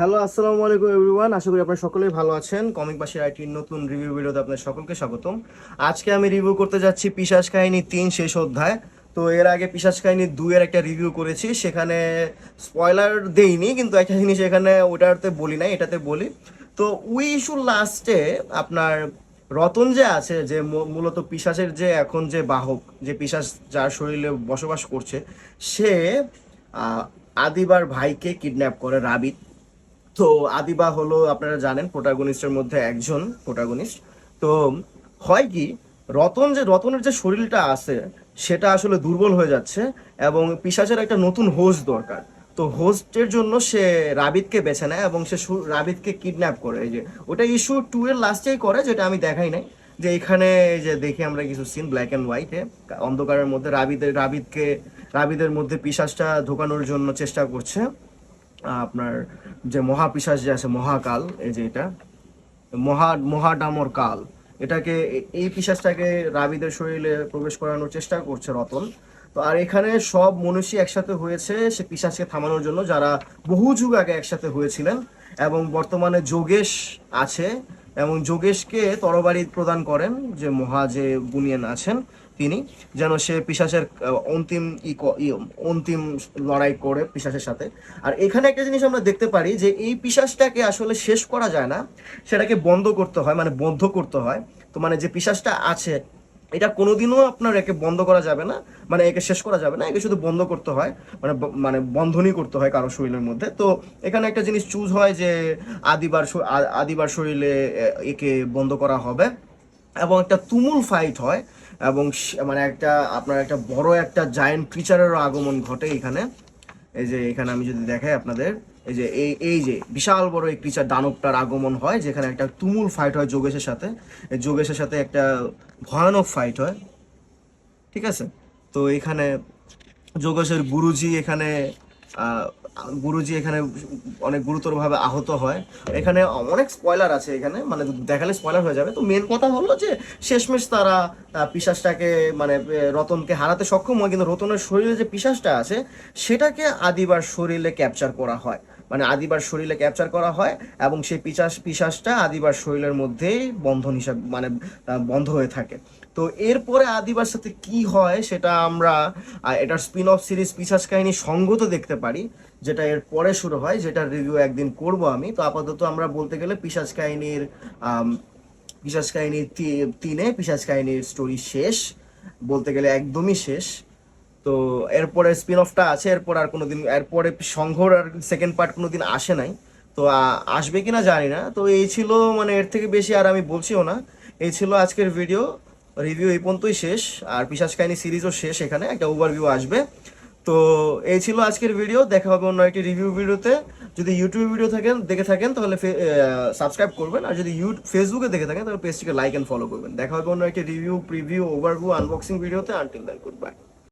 Hello, আসসালামু আলাইকুম everyone. আশা করি আপনারা সকলেই ভালো আছেন। কমিক বাসের আইটির নতুন রিভিউ ভিডিওতে আপনাদের সকলকে স্বাগতম। আজকে আমি রিভিউ করতে যাচ্ছি পিশাচ কাহিনী তিন শেষ অধ্যায়। তো এর আগে পিশাচ কাহিনী দুইয়ের একটা রিভিউ করেছি। সেখানে স্পয়লার দেইনি, কিন্তু একটা জিনিস এখানে ওটাতে বলি নাই, এটাতে বলি। তো উই ইস্যু লাস্টে আপনার রতন যে আছে, যে মূলত পিশাচের যে এখন যে বাহক, যে পিশাচ যার শরীরে বসবাস করছে, সে আদিবার ভাইকে কিডন্যাপ করে, রাবিত। তো আদিবা হলো, আপনারা জানেন, প্রোটাগনিস্টের মধ্যে একজন প্রোটাগনিস্ট। তো হয় কি, রতন যে, রতনের যে শরীরটা আছে, সেটা আসলে দুর্বল হয়ে যাচ্ছে এবং পিসাচের একটা নতুন হোস্ট দরকার। তো হোস্টের জন্য সে রাবিদকে বেছে নেয় এবং সে রাবিদকে কিডন্যাপ করে। এই যে, ওটা ইস্যু টু এর লাস্টেই করে, যেটা আমি দেখাই নাই। যে এখানে যে দেখি আমরা কিছু সিন ব্ল্যাক অ্যান্ড হোয়াইটে অন্ধকারের মধ্যে রাবিদের রাবিদকে রাবিদের মধ্যে পিসাচটা ঢোকানোর জন্য চেষ্টা করছে। আপনার যে মহাপিশাচ যে আছে, মহাকাল, এই যে এটা, মহা, মহাডামর কাল, এটাকে এই পিশাচটাকে রাবিদের শরীরে প্রবেশ করানোর চেষ্টা করছে রতন। তো আর এখানে সব মনীষী একসাথে হয়েছে সে পিশাচকে থামানোর জন্য, যারা বহু যুগ আগে একসাথে হয়েছিলেন এবং বর্তমানে যোগেশ আছে এবং যোগেশকে তরবারি প্রদান করেন যে মহা যে বুনিয়ান আছেন তিনি যেন সে আহ, অন্তিম অন্তিম লড়াই করে পিশাচের সাথে। আর এখানে একটা জিনিস আমরা দেখতে পারি যে এই পিশাচটাকে আসলে শেষ করা যায় না সেটাকে বন্ধ করতে হয় মানে বন্ধ করতে হয়। তো মানে যে পিশাচটা আছে এটা কোনোদিনও আপনার একে বন্ধ করা যাবে না মানে একে শেষ করা যাবে না একে শুধু বন্ধ করতে হয় মানে মানে বন্ধনই করতে হয় কারও শরীরের মধ্যে। তো এখানে একটা জিনিস চুজ হয় যে আদিবার আদিবার শরীরে একে বন্ধ করা হবে। এবং একটা তুমুল ফাইট হয় এবং মানে একটা, আপনার একটা বড় একটা জায়েন্ট ক্রিচারেরও আগমন ঘটে এখানে। এই যে, এখানে আমি যদি দেখাই আপনাদের, এই যে, এই এই যে, বিশাল বড় এই ক্রিচার দানবটার আগমন হয়, যেখানে একটা তুমুল ফাইট হয় যোগেশের সাথে। যোগেশের সাথে একটা ভয়ানক ফাইট হয়। ঠিক আছে? তো এখানে যোগেশের গুরুজি এখানে গুরুজি এখানে অনেক গুরুতরভাবে আহত হয়। এখানে অনেক স্পয়লার আছে এখানে মানে দেখালে স্পয়লার হয়ে যাবে। তো মেন কথা হলো যে, শেষমেশ তারা পিসাসটাকে মানে রতনকে হারাতে সক্ষম হয়। কিন্তু রতনের শরীরে যে পিসাসটা আছে, সেটাকে আদিবার শরীরে ক্যাপচার করা হয়। মানে আদিবার শরীরে ক্যাপচার করা হয় এবং সেই পিশাচ, পিশাচটা আদিবার শরীরের মধ্যেই বন্ধন হিসাবে মানে বন্ধ হয়ে থাকে। তো এরপরে আদিবার সাথে কি হয় সেটা আমরা এটার স্পিন অফ সিরিজ পিশাচ কাহিনী সঙ্গত দেখতে পারি, যেটা এর পরে শুরু হয়, যেটার রিভিউ একদিন করব আমি। তো আপাতত আমরা বলতে গেলে পিশাচ কাহিনীর পিশাচ কাহিনীর তিনে পিশাচ কাহিনীর স্টোরি শেষ, বলতে গেলে একদমই শেষ। তো এরপরে স্পিন অফটা আছে, এরপর আর কোনোদিন, এরপরে সংঘর আর সেকেন্ড পার্ট কোনো দিন আসে নাই। তো আসবে কি না জানি না। তো এই ছিল মানে এর থেকে বেশি আর আমি বলছিও না। এই ছিল আজকের ভিডিও রিভিউ এই পর্যন্তই শেষ। আর পিশাচ কাহিনী সিরিজও শেষ এখানে, একটা ওভারভিউ আসবে। তো এই ছিল আজকের ভিডিও দেখা হবে অন্য একটি রিভিউ ভিডিওতে যদি ইউটিউবে ভিডিও থাকেন, দেখে থাকেন, তাহলে সাবস্ক্রাইব করবেন। আর যদি ইউ ফেসবুকে দেখে থাকেন, তাহলে পেজটিকে লাইক এন্ড ফলো করবেন। দেখা হবে অন্য একটি রিভিউ প্রিভিউ ওভারভিউ আনবক্সিং ভিডিওতে আনটিল দেন গুড বাই